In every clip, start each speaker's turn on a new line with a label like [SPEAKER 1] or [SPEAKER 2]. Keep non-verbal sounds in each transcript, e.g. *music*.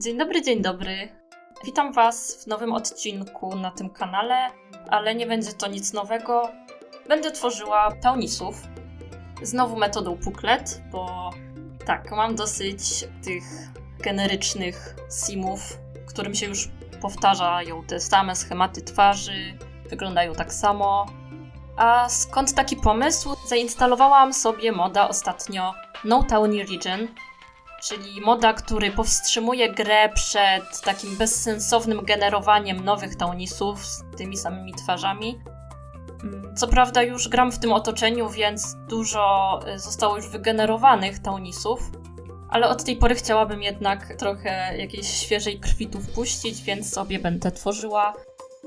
[SPEAKER 1] Dzień dobry, dzień dobry. Witam Was w nowym odcinku na tym kanale, ale nie będzie to nic nowego. Będę tworzyła taunisów. Znowu metodą Puklet, bo tak, mam dosyć tych generycznych simów, którym się już powtarzają te same schematy twarzy, wyglądają tak samo. A skąd taki pomysł? Zainstalowałam sobie moda ostatnio No Townie Region, czyli moda, który powstrzymuje grę przed takim bezsensownym generowaniem nowych taunisów z tymi samymi twarzami. Co prawda już gram w tym otoczeniu, więc dużo y, zostało już wygenerowanych taunisów, ale od tej pory chciałabym jednak trochę jakiejś świeżej krwi tu wpuścić, więc sobie będę tworzyła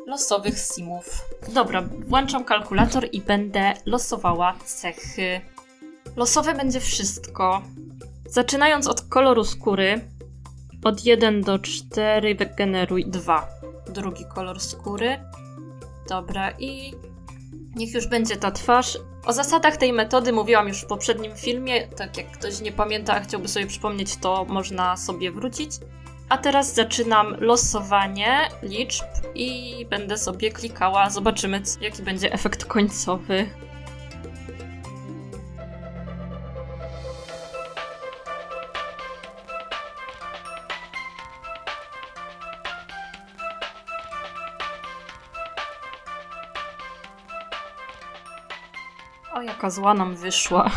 [SPEAKER 1] losowych simów. Dobra, włączam kalkulator i będę losowała cechy. Losowe będzie wszystko. Zaczynając od koloru skóry, od 1 do 4 wygeneruj 2. Drugi kolor skóry. Dobra, i niech już będzie ta twarz. O zasadach tej metody mówiłam już w poprzednim filmie. Tak jak ktoś nie pamięta, a chciałby sobie przypomnieć, to można sobie wrócić. A teraz zaczynam losowanie liczb i będę sobie klikała. Zobaczymy, jaki będzie efekt końcowy. O, jaka zła nam wyszła.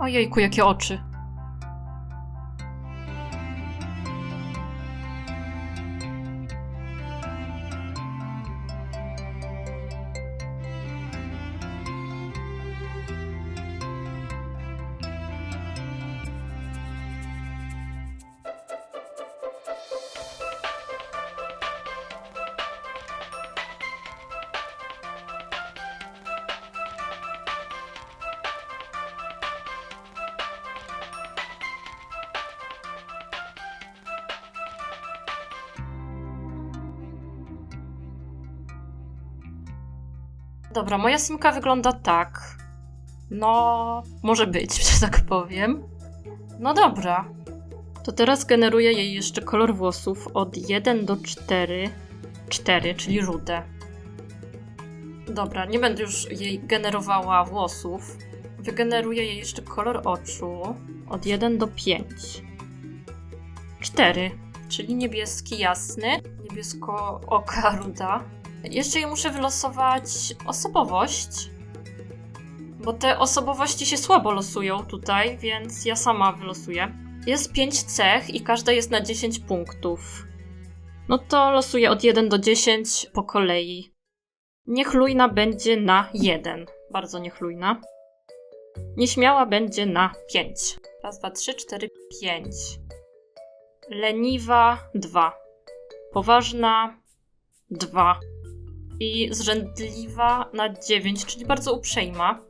[SPEAKER 1] *laughs* Ojejku, jakie oczy. Dobra, moja simka wygląda tak. No, może być, *laughs* że tak powiem. No dobra. To teraz generuję jej jeszcze kolor włosów od 1 do 4. 4, czyli rude. Dobra, nie będę już jej generowała włosów. Wygeneruję jej jeszcze kolor oczu od 1 do 5. 4, czyli niebieski jasny, niebiesko oka ruda. Jeszcze muszę wylosować osobowość, bo te osobowości się słabo losują tutaj, więc ja sama wylosuję. Jest 5 cech i każda jest na 10 punktów. No to losuję od 1 do 10 po kolei. Niechlujna będzie na 1. Bardzo niechlujna. Nieśmiała będzie na 5. Raz, dwa, trzy, cztery, pięć. Leniwa 2. Poważna 2 i zrzędliwa na 9, czyli bardzo uprzejma.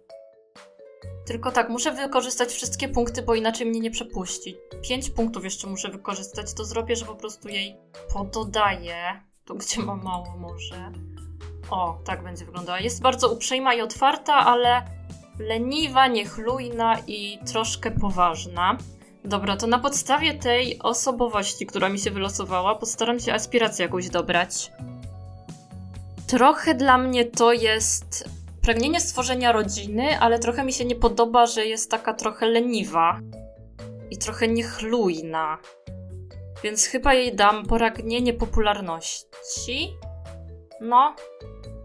[SPEAKER 1] Tylko tak, muszę wykorzystać wszystkie punkty, bo inaczej mnie nie przepuści. 5 punktów jeszcze muszę wykorzystać, to zrobię, że po prostu jej pododaję. Tu, gdzie ma mało może. O, tak będzie wyglądała. Jest bardzo uprzejma i otwarta, ale leniwa, niechlujna i troszkę poważna. Dobra, to na podstawie tej osobowości, która mi się wylosowała, postaram się aspirację jakąś dobrać. Trochę dla mnie to jest pragnienie stworzenia rodziny, ale trochę mi się nie podoba, że jest taka trochę leniwa i trochę niechlujna. Więc chyba jej dam pragnienie popularności. No,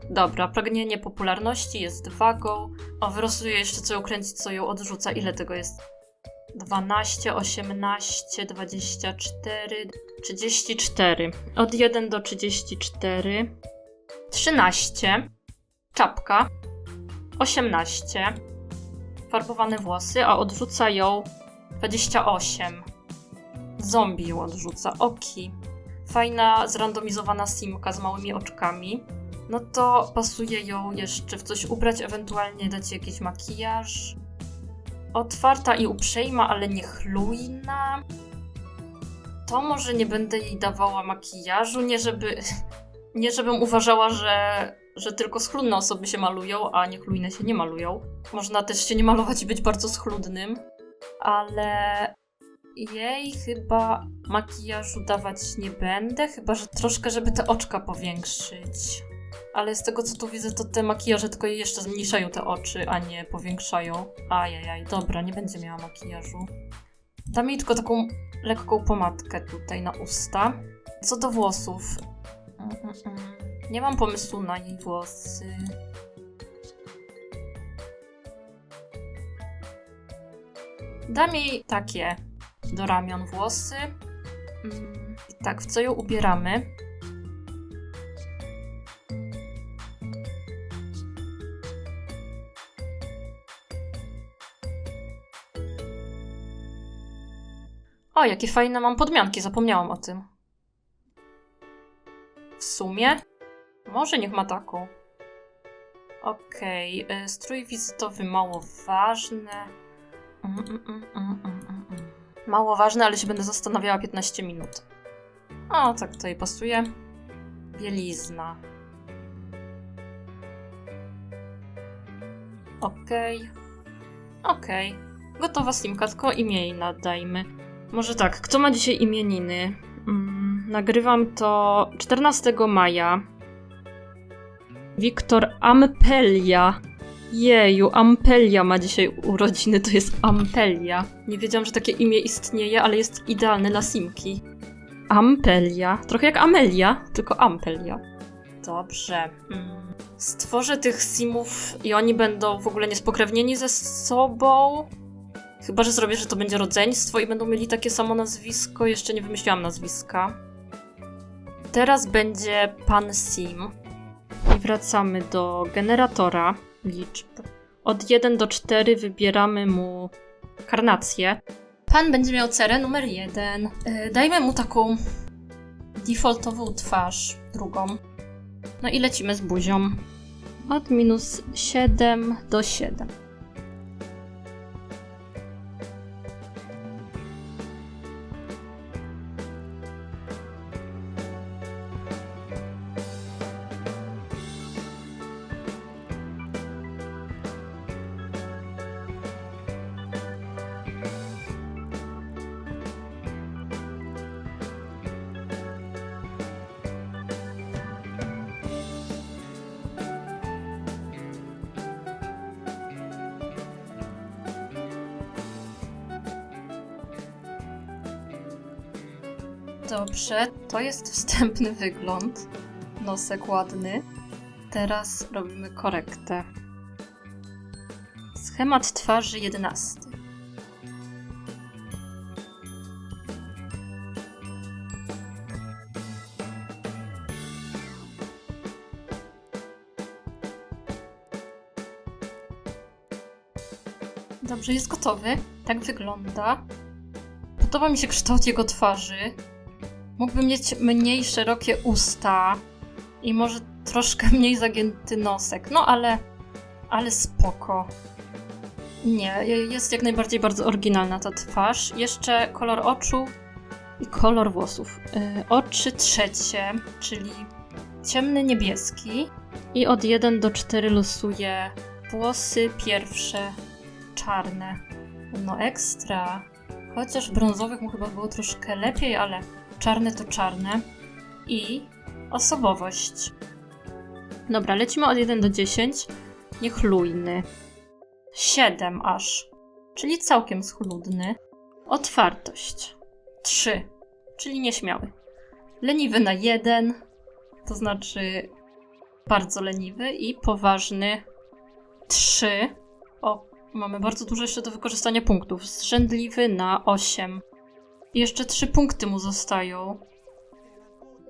[SPEAKER 1] dobra, pragnienie popularności jest wagą. O, wylosuję jeszcze co ją kręci, co ją odrzuca. Ile tego jest? 12, 18, 24, 34. Od 1 do 34. 13, czapka, 18, farbowane włosy, a odrzuca ją 28. Zombie ją odrzuca, oki. Fajna, zrandomizowana simka z małymi oczkami. No to pasuje ją jeszcze w coś ubrać, ewentualnie dać jakiś makijaż. Otwarta i uprzejma, ale niechlujna. to może nie będę jej dawała makijażu, nie żeby... Nie żebym uważała, że, że tylko schludne osoby się malują, a niechlujne się nie malują. Można też się nie malować i być bardzo schludnym, ale jej chyba makijażu dawać nie będę, chyba że troszkę, żeby te oczka powiększyć. Ale z tego co tu widzę, to te makijaże tylko jeszcze zmniejszają te oczy, a nie powiększają. Ajajaj, dobra, nie będzie miała makijażu. Dam jej tylko taką lekką pomadkę tutaj na usta. Co do włosów. Nie mam pomysłu na jej włosy. Dam jej takie do ramion włosy. Mm, I tak, w co ją ubieramy? O, jakie fajne mam podmianki, zapomniałam o tym. Sumie? Może niech ma taką. Okej, y, strój wizytowy mało ważny. Mm, mm, mm. Mało ważne, ale się będę zastanawiała 15 minut. O, tak tutaj pasuje. Bielizna. Okej. Okej. Gotowa simka, tylko imię jej nadajmy. Może tak, kto ma dzisiaj imieniny? Mm, nagrywam to 14 maja. Wiktor Ampelia. Jeju, Ampelia ma dzisiaj urodziny, to jest Ampelia. Nie wiedziałam, że takie imię istnieje, ale jest idealne dla Simki. Ampelia. Trochę jak Amelia, tylko Ampelia. Dobrze. Mm. Stworzę tych Simów i oni będą w ogóle niespokrewnieni ze sobą. Chyba, że zrobię, że to będzie rodzeństwo i będą mieli takie samo nazwisko. Jeszcze nie wymyśliłam nazwiska. Teraz będzie pan Sim. I wracamy do generatora liczb. Od 1 do 4 wybieramy mu karnację. Pan będzie miał cerę numer 1. Yy, dajmy mu taką defaultową twarz, drugą. No i lecimy z buzią. Od minus 7 do 7. Dobrze, to jest wstępny wygląd. Nosek ładny. Teraz robimy korektę. Schemat twarzy 11. Dobrze, jest gotowy. Tak wygląda. Podoba mi się kształt jego twarzy. Mógłby mieć mniej szerokie usta i może troszkę *laughs* mniej zagięty nosek. No ale, ale spoko. Nie, jest jak najbardziej bardzo oryginalna ta twarz. Jeszcze kolor oczu i kolor włosów. Yy, oczy trzecie, czyli ciemny niebieski. I od 1 do 4 losuję włosy pierwsze czarne. No ekstra. Chociaż brązowych mu chyba było troszkę lepiej, ale czarne to czarne. I osobowość. Dobra, lecimy od 1 do 10. Niechlujny. 7 aż, czyli całkiem schludny. Otwartość. 3, czyli nieśmiały. Leniwy na 1, to znaczy bardzo leniwy i poważny 3. O, mamy bardzo dużo jeszcze do wykorzystania punktów. Zrzędliwy na 8. I jeszcze 3 punkty mu zostają.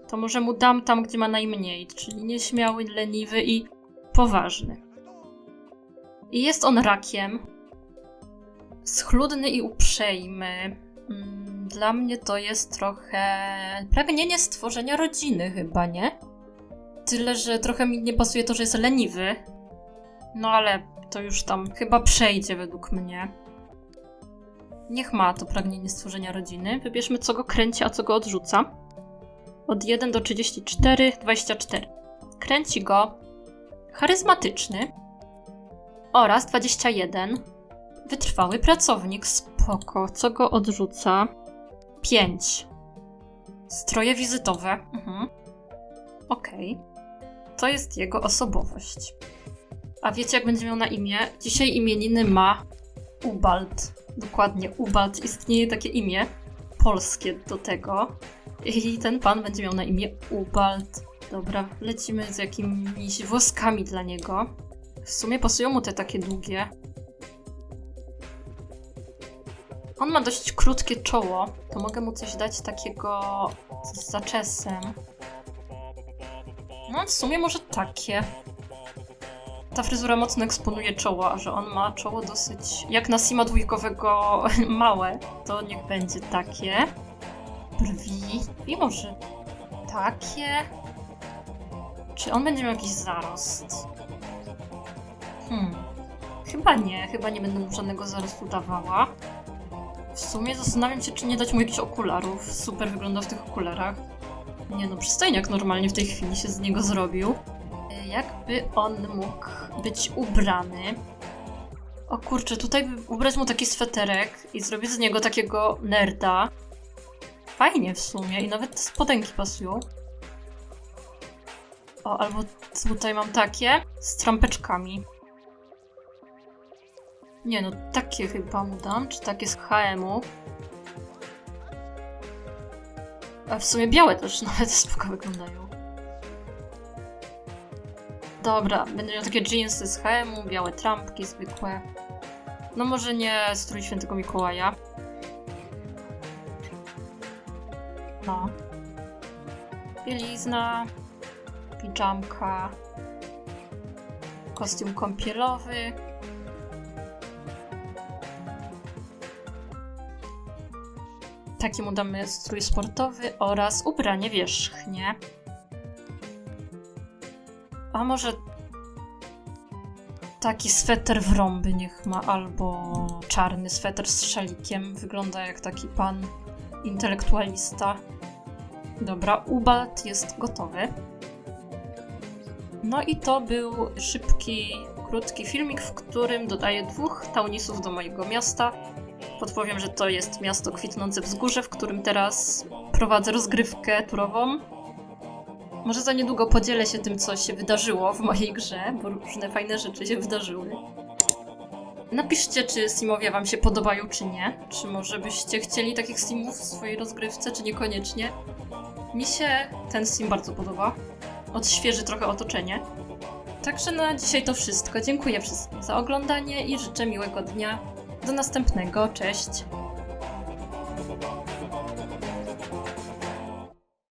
[SPEAKER 1] To może mu dam tam, gdzie ma najmniej, czyli nieśmiały, leniwy i poważny. I jest on rakiem. Schludny i uprzejmy. Mm, Dla mnie to jest trochę pragnienie stworzenia rodziny, chyba, nie? Tyle, że trochę mi nie pasuje to, że jest leniwy. No ale to już tam chyba przejdzie według mnie. Niech ma to pragnienie stworzenia rodziny. Wybierzmy, co go kręci, a co go odrzuca. Od 1 do 34, 24. Kręci go charyzmatyczny oraz 21. Wytrwały pracownik, spoko. Co go odrzuca? 5. Stroje wizytowe. Mhm. Okej. To jest jego osobowość. A wiecie, jak będzie miał na imię? Dzisiaj imieniny ma Ubald. Dokładnie, Ubald. Istnieje takie imię polskie do tego. I ten pan będzie miał na imię Ubald. Dobra, lecimy z jakimiś włoskami dla niego. W sumie pasują mu te takie długie. On ma dość krótkie czoło, to mogę mu coś dać takiego z zaczesem. No, w sumie może takie. Ta fryzura mocno eksponuje czoło, a że on ma czoło dosyć jak na Sima dwójkowego *laughs* małe, to niech będzie takie. Brwi i może takie. Czy on będzie miał jakiś zarost? Hmm. Chyba nie, chyba nie będę mu żadnego zarostu dawała. W sumie zastanawiam się, czy nie dać mu jakichś okularów. Super wygląda w tych okularach. Nie no, przystojniak normalnie w tej chwili się z niego zrobił. Y, Jakby on mógł być ubrany? O kurczę, tutaj ubrać mu taki sweterek i zrobić z niego takiego nerda. Fajnie w sumie i nawet te spodenki pasują. O, albo tutaj mam takie z trampeczkami. Nie no, takie chyba mu dam, czy takie z HM-u. A w sumie białe też *laughs* nawet spoko wyglądają. Dobra, będę miał takie jeansy z HM-u, białe trampki zwykłe. No może nie strój świętego Mikołaja. No. Bielizna, pijamka, kostium kąpielowy. Taki mu damy strój sportowy oraz ubranie wierzchnie. A może taki sweter w rąby niech ma, albo czarny sweter z szalikiem. Wygląda jak taki pan intelektualista. Dobra, Ubald jest gotowy. No i to był szybki, krótki filmik, w którym dodaję dwóch taunisów do mojego miasta. Podpowiem, że to jest miasto kwitnące wzgórze, w którym teraz prowadzę rozgrywkę turową. Może za niedługo podzielę się tym, co się wydarzyło w mojej grze, bo różne fajne rzeczy się wydarzyły. Napiszcie, czy Simowie Wam się podobają, czy nie. Czy może byście chcieli takich Simów w swojej rozgrywce, czy niekoniecznie. Mi się ten Sim bardzo podoba. Odświeży trochę otoczenie. Także na dzisiaj to wszystko. Dziękuję wszystkim za oglądanie i życzę miłego dnia. Do następnego. Cześć.